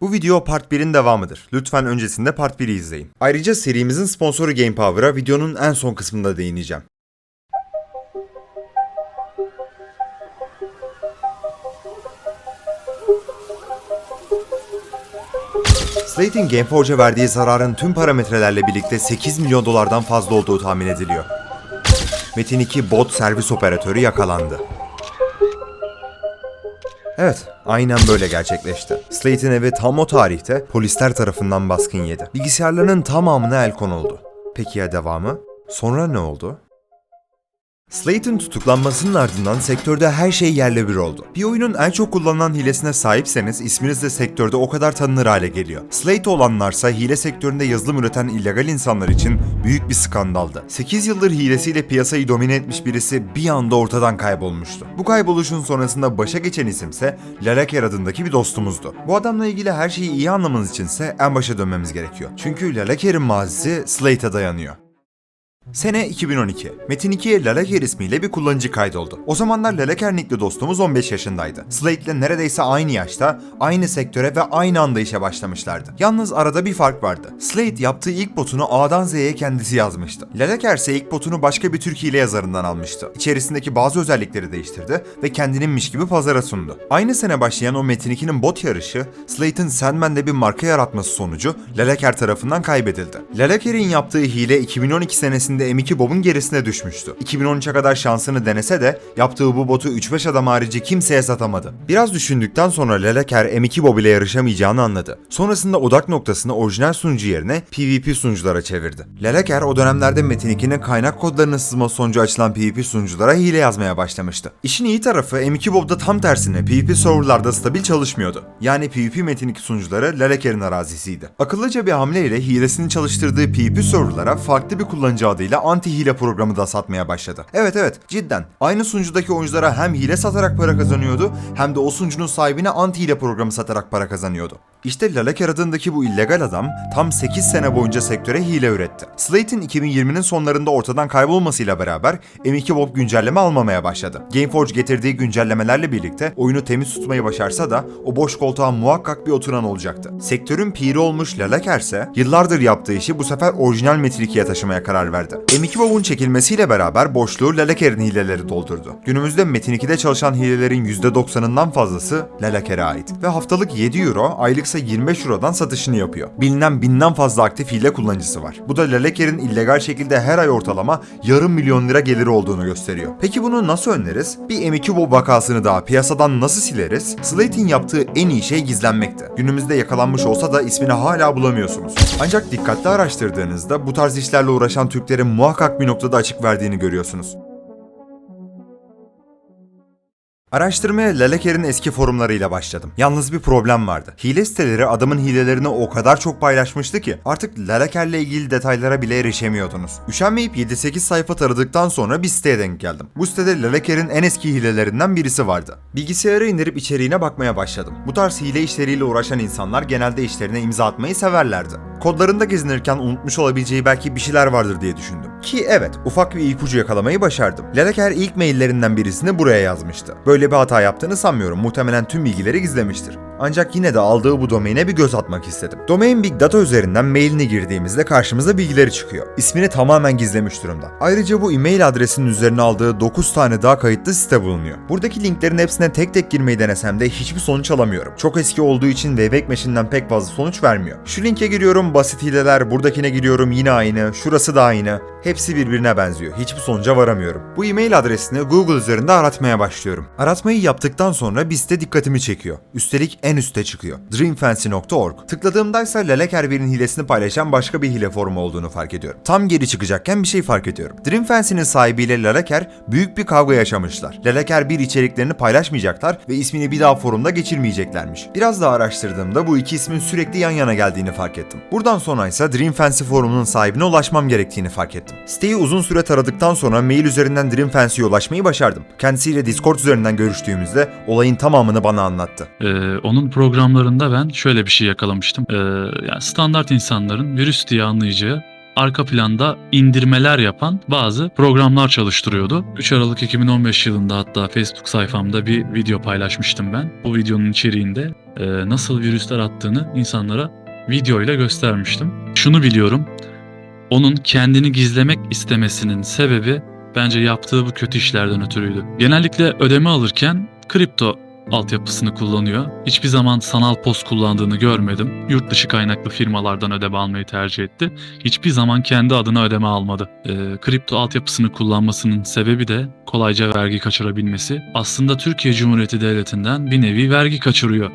Bu video part 1'in devamıdır. Lütfen öncesinde part 1'i izleyin. Ayrıca serimizin sponsoru Game Power'a videonun en son kısmında değineceğim. Slate'in Gameforge'a verdiği zararın tüm parametrelerle birlikte 8 milyon dolardan fazla olduğu tahmin ediliyor. Metin 2 bot servis operatörü yakalandı. Evet, aynen böyle gerçekleşti. Slate'in evi tam o tarihte polisler tarafından baskın yedi. Bilgisayarlarının tamamına el konuldu. Peki ya devamı? Sonra ne oldu? Slate'in tutuklanmasının ardından sektörde her şey yerle bir oldu. Bir oyunun en çok kullanılan hilesine sahipseniz isminiz de sektörde o kadar tanınır hale geliyor. Slate olanlarsa hile sektöründe yazılım üreten illegal insanlar için büyük bir skandaldı. 8 yıldır hilesiyle piyasayı domine etmiş birisi bir anda ortadan kaybolmuştu. Bu kayboluşun sonrasında başa geçen isimse Lalaker adındaki bir dostumuzdu. Bu adamla ilgili her şeyi iyi anlamanız içinse en başa dönmemiz gerekiyor. Çünkü Lalaker'in mazisi Slate'e dayanıyor. Sene 2012. Metin 2'ye Lalaker ismiyle bir kullanıcı kaydoldu. O zamanlar Lalaker nickli dostumuz 15 yaşındaydı. Slate ile neredeyse aynı yaşta, aynı sektöre ve aynı anda işe başlamışlardı. Yalnız arada bir fark vardı. Slate yaptığı ilk botunu A'dan Z'ye kendisi yazmıştı. Lalaker ise ilk botunu başka bir Türk hile yazarından almıştı. İçerisindeki bazı özellikleri değiştirdi ve kendininmiş gibi pazara sundu. Aynı sene başlayan o Metin 2'nin bot yarışı, Slate'in Sandman'de bir marka yaratması sonucu Lalaker tarafından kaybedildi. Lalaker'in yaptığı hile 2012 senesinde M2 Bob'un gerisine düşmüştü. 2013'e kadar şansını denese de yaptığı bu botu 3-5 adam harici kimseye satamadı. Biraz düşündükten sonra Lalaker M2 Bob ile yarışamayacağını anladı. Sonrasında odak noktasını orijinal sunucu yerine PvP sunuculara çevirdi. Lalaker o dönemlerde Metin 2'nin kaynak kodlarının sızması sonucu açılan PvP sunuculara hile yazmaya başlamıştı. İşin iyi tarafı M2 Bob'da tam tersine PvP serverlarda stabil çalışmıyordu. Yani PvP Metin 2 sunucuları Lalaker'in arazisiydi. Akıllıca bir hamleyle hilesini çalıştırdığı PvP serverlara farklı bir kullanıcı adıyla anti-hile programı da satmaya başladı. Evet evet cidden aynı sunucudaki oyunculara hem hile satarak para kazanıyordu hem de o sunucunun sahibine anti-hile programı satarak para kazanıyordu. İşte Lalaker adındaki bu illegal adam tam 8 sene boyunca sektöre hile üretti. Slate'in 2020'nin sonlarında ortadan kaybolmasıyla beraber M2 Bob güncelleme almamaya başladı. Gameforge getirdiği güncellemelerle birlikte oyunu temiz tutmayı başarsa da o boş koltuğa muhakkak bir oturan olacaktı. Sektörün piri olmuş Lalaker ise yıllardır yaptığı işi bu sefer orijinal Metin 2'ye taşımaya karar verdi. M2 Bob'un çekilmesiyle beraber boşluğu Lalaker'in hileleri doldurdu. Günümüzde Metin 2'de çalışan hilelerin %90'ından fazlası Lalaker'e ait ve haftalık 7 euro, aylık ise 25 eurodan satışını yapıyor. Bilinen binden fazla aktif hile kullanıcısı var. Bu da Lalaker'in illegal şekilde her ay ortalama yarım milyon lira geliri olduğunu gösteriyor. Peki bunu nasıl önleriz? Bir M2 Bob vakasını daha piyasadan nasıl sileriz? Slate'in yaptığı en iyi şey gizlenmekti. Günümüzde yakalanmış olsa da ismini hala bulamıyorsunuz. Ancak dikkatli araştırdığınızda bu tarz işlerle uğraşan Türklerin muhakkak bir noktada açık verdiğini görüyorsunuz. Araştırmaya Lalaker'in eski forumlarıyla başladım. Yalnız bir problem vardı. Hile siteleri adamın hilelerini o kadar çok paylaşmıştı ki artık Lalaker'le ilgili detaylara bile erişemiyordunuz. Üşenmeyip 7-8 sayfa taradıktan sonra bir siteye denk geldim. Bu sitede Lalaker'in en eski hilelerinden birisi vardı. Bilgisayara indirip içeriğine bakmaya başladım. Bu tarz hile işleriyle uğraşan insanlar genelde işlerine imza atmayı severlerdi. Kodlarında gezinirken unutmuş olabileceği belki bir şeyler vardır diye düşündüm. Ki evet, ufak bir ipucu yakalamayı başardım. Lalaker ilk maillerinden birisini buraya yazmıştı. Böyle bir hata yaptığını sanmıyorum. Muhtemelen tüm bilgileri gizlemiştir. Ancak yine de aldığı bu domaine bir göz atmak istedim. Domain Big Data üzerinden mailini girdiğimizde karşımıza bilgileri çıkıyor. İsmini tamamen gizlemiş durumda. Ayrıca bu e-mail adresinin üzerine aldığı 9 tane daha kayıtlı site bulunuyor. Buradaki linklerin hepsine tek tek girmeyi denesem de hiçbir sonuç alamıyorum. Çok eski olduğu için Wayback Machine'den pek fazla sonuç vermiyor. Şu linke giriyorum basit hileler, buradakine giriyorum yine aynı, şurası da aynı. Hepsi birbirine benziyor. Hiçbir sonuca varamıyorum. Bu e-mail adresini Google üzerinde aratmaya başlıyorum. Aratmayı yaptıktan sonra bir site dikkatimi çekiyor. Üstelik en üste çıkıyor. dreamfancy.org. Tıkladığımda ise Lalaker birinin hilesini paylaşan başka bir hile forumu olduğunu fark ediyorum. Tam geri çıkacakken bir şey fark ediyorum. Dreamfancy'nin sahibiyle Lalaker büyük bir kavga yaşamışlar. Lalaker bir içeriklerini paylaşmayacaklar ve ismini bir daha forumda geçirmeyeceklermiş. Biraz daha araştırdığımda bu iki ismin sürekli yan yana geldiğini fark ettim. Buradan sonra ise Dreamfancy forumunun sahibine ulaşmam gerektiğini fark ettim. Siteyi uzun süre taradıktan sonra mail üzerinden Dreamfancy'ye ulaşmayı başardım. Kendisiyle Discord üzerinden görüştüğümüzde olayın tamamını bana anlattı. Ee, onun programlarında ben şöyle bir şey yakalamıştım. Ee, yani standart insanların virüs diye anlayacağı arka planda indirmeler yapan bazı programlar çalıştırıyordu. 3 Aralık 2015 yılında hatta Facebook sayfamda bir video paylaşmıştım ben. Bu videonun içeriğinde e, nasıl virüsler attığını insanlara video ile göstermiştim. Şunu biliyorum. Onun kendini gizlemek istemesinin sebebi bence yaptığı bu kötü işlerden ötürüydü. Genellikle ödeme alırken kripto altyapısını kullanıyor. Hiçbir zaman sanal poz kullandığını görmedim. Yurt dışı kaynaklı firmalardan ödeme almayı tercih etti. Hiçbir zaman kendi adına ödeme almadı. Ee, kripto altyapısını kullanmasının sebebi de kolayca vergi kaçırabilmesi. Aslında Türkiye Cumhuriyeti Devleti'nden bir nevi vergi kaçırıyor.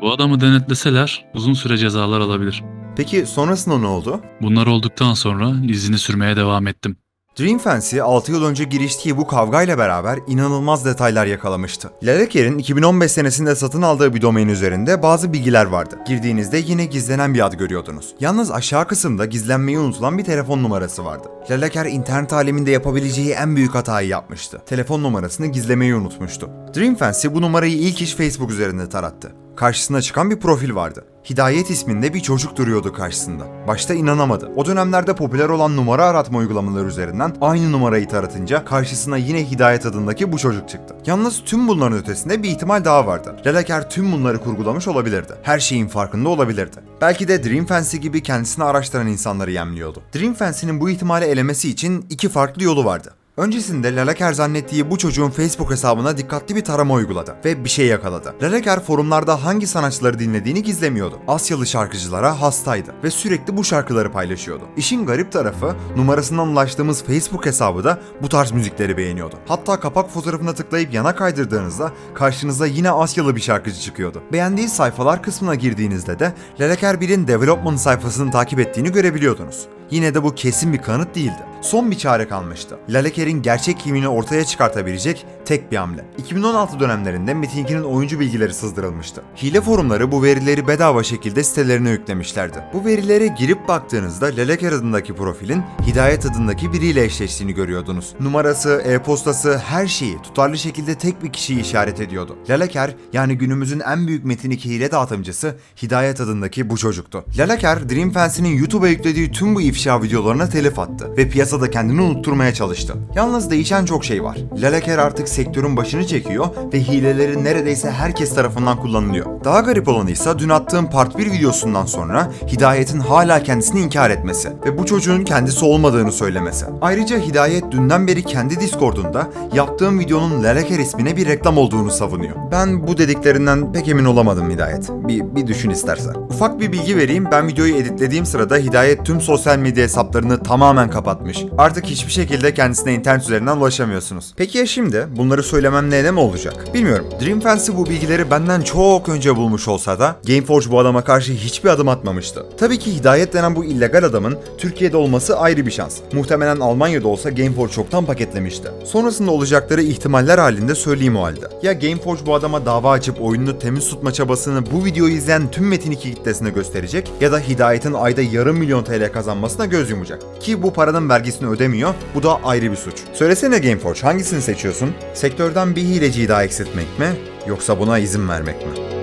Bu adamı denetleseler uzun süre cezalar alabilir. Peki sonrasında ne oldu? Bunlar olduktan sonra izini sürmeye devam ettim. Dream Fancy 6 yıl önce giriştiği bu kavgayla beraber inanılmaz detaylar yakalamıştı. Leleker'in 2015 senesinde satın aldığı bir domain üzerinde bazı bilgiler vardı. Girdiğinizde yine gizlenen bir ad görüyordunuz. Yalnız aşağı kısımda gizlenmeyi unutulan bir telefon numarası vardı. Leleker internet aleminde yapabileceği en büyük hatayı yapmıştı. Telefon numarasını gizlemeyi unutmuştu. Dream Fancy bu numarayı ilk iş Facebook üzerinde tarattı. Karşısına çıkan bir profil vardı. Hidayet isminde bir çocuk duruyordu karşısında. Başta inanamadı. O dönemlerde popüler olan numara aratma uygulamaları üzerinden aynı numarayı taratınca karşısına yine Hidayet adındaki bu çocuk çıktı. Yalnız tüm bunların ötesinde bir ihtimal daha vardı. Leleker tüm bunları kurgulamış olabilirdi. Her şeyin farkında olabilirdi. Belki de Dream Fancy gibi kendisini araştıran insanları yemliyordu. Dream Fancy'nin bu ihtimali elemesi için iki farklı yolu vardı. Öncesinde Laleker zannettiği bu çocuğun Facebook hesabına dikkatli bir tarama uyguladı ve bir şey yakaladı. Laleker forumlarda hangi sanatçıları dinlediğini gizlemiyordu. Asyalı şarkıcılara hastaydı ve sürekli bu şarkıları paylaşıyordu. İşin garip tarafı numarasından ulaştığımız Facebook hesabı da bu tarz müzikleri beğeniyordu. Hatta kapak fotoğrafına tıklayıp yana kaydırdığınızda karşınıza yine Asyalı bir şarkıcı çıkıyordu. Beğendiği sayfalar kısmına girdiğinizde de Laleker 1'in development sayfasını takip ettiğini görebiliyordunuz. Yine de bu kesin bir kanıt değildi. Son bir çare kalmıştı. Laleker'in gerçek kimliğini ortaya çıkartabilecek tek bir hamle. 2016 dönemlerinde Metin2'nin oyuncu bilgileri sızdırılmıştı. Hile forumları bu verileri bedava şekilde sitelerine yüklemişlerdi. Bu verilere girip baktığınızda Laleker adındaki profilin Hidayet adındaki biriyle eşleştiğini görüyordunuz. Numarası, e-postası, her şeyi tutarlı şekilde tek bir kişiyi işaret ediyordu. Laleker yani günümüzün en büyük Metin 2 hile dağıtımcısı Hidayet adındaki bu çocuktu. Laleker, Dream Fancy'nin YouTube'a yüklediği tüm bu ifşa videolarına telif attı ve piyasada kendini unutturmaya çalıştı. Yalnız değişen çok şey var. Laleker artık sektörün başını çekiyor ve hileleri neredeyse herkes tarafından kullanılıyor. Daha garip olanı ise dün attığım part 1 videosundan sonra Hidayet'in hala kendisini inkar etmesi ve bu çocuğun kendisi olmadığını söylemesi. Ayrıca Hidayet dünden beri kendi Discord'unda yaptığım videonun Laleker ismine bir reklam olduğunu savunuyor. Ben bu dediklerinden pek emin olamadım Hidayet. Bir, bir düşün istersen. Ufak bir bilgi vereyim. Ben videoyu editlediğim sırada Hidayet tüm sosyal medya hesaplarını tamamen kapatmış. Artık hiçbir şekilde kendisine internet üzerinden ulaşamıyorsunuz. Peki ya şimdi? Bunları söylemem ne mi olacak? Bilmiyorum. Dream Fancy bu bilgileri benden çok önce bulmuş olsa da Gameforge bu adama karşı hiçbir adım atmamıştı. Tabii ki Hidayet denen bu illegal adamın Türkiye'de olması ayrı bir şans. Muhtemelen Almanya'da olsa Gameforge çoktan paketlemişti. Sonrasında olacakları ihtimaller halinde söyleyeyim o halde. Ya Gameforge bu adama dava açıp oyununu temiz tutma çabasını bu videoyu izleyen tüm Metin 2 kitlesine gösterecek ya da Hidayet'in ayda yarım milyon TL kazanmasına göz yumacak. Ki bu paranın vergisini ödemiyor, bu da ayrı bir suç. Söylesene Gameforge hangisini seçiyorsun? Sektörden bir hileciyi daha eksiltmek mi? Yoksa buna izin vermek mi?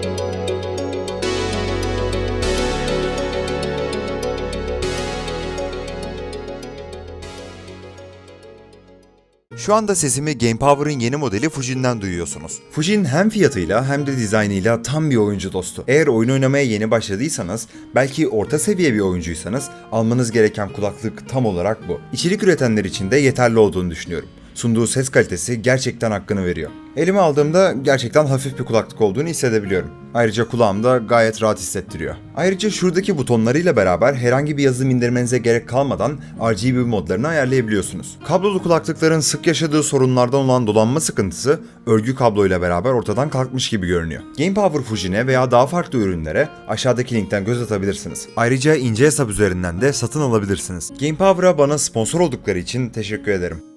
Şu anda sesimi Game Power'ın yeni modeli Fujin'den duyuyorsunuz. Fujin hem fiyatıyla hem de dizaynıyla tam bir oyuncu dostu. Eğer oyun oynamaya yeni başladıysanız, belki orta seviye bir oyuncuysanız almanız gereken kulaklık tam olarak bu. İçerik üretenler için de yeterli olduğunu düşünüyorum. Sunduğu ses kalitesi gerçekten hakkını veriyor. Elime aldığımda gerçekten hafif bir kulaklık olduğunu hissedebiliyorum. Ayrıca kulağımda gayet rahat hissettiriyor. Ayrıca şuradaki butonlarıyla beraber herhangi bir yazılım indirmenize gerek kalmadan RGB modlarını ayarlayabiliyorsunuz. Kablolu kulaklıkların sık yaşadığı sorunlardan olan dolanma sıkıntısı örgü kabloyla beraber ortadan kalkmış gibi görünüyor. Game Power Fujin'e veya daha farklı ürünlere aşağıdaki linkten göz atabilirsiniz. Ayrıca ince hesap üzerinden de satın alabilirsiniz. Game Power'a bana sponsor oldukları için teşekkür ederim.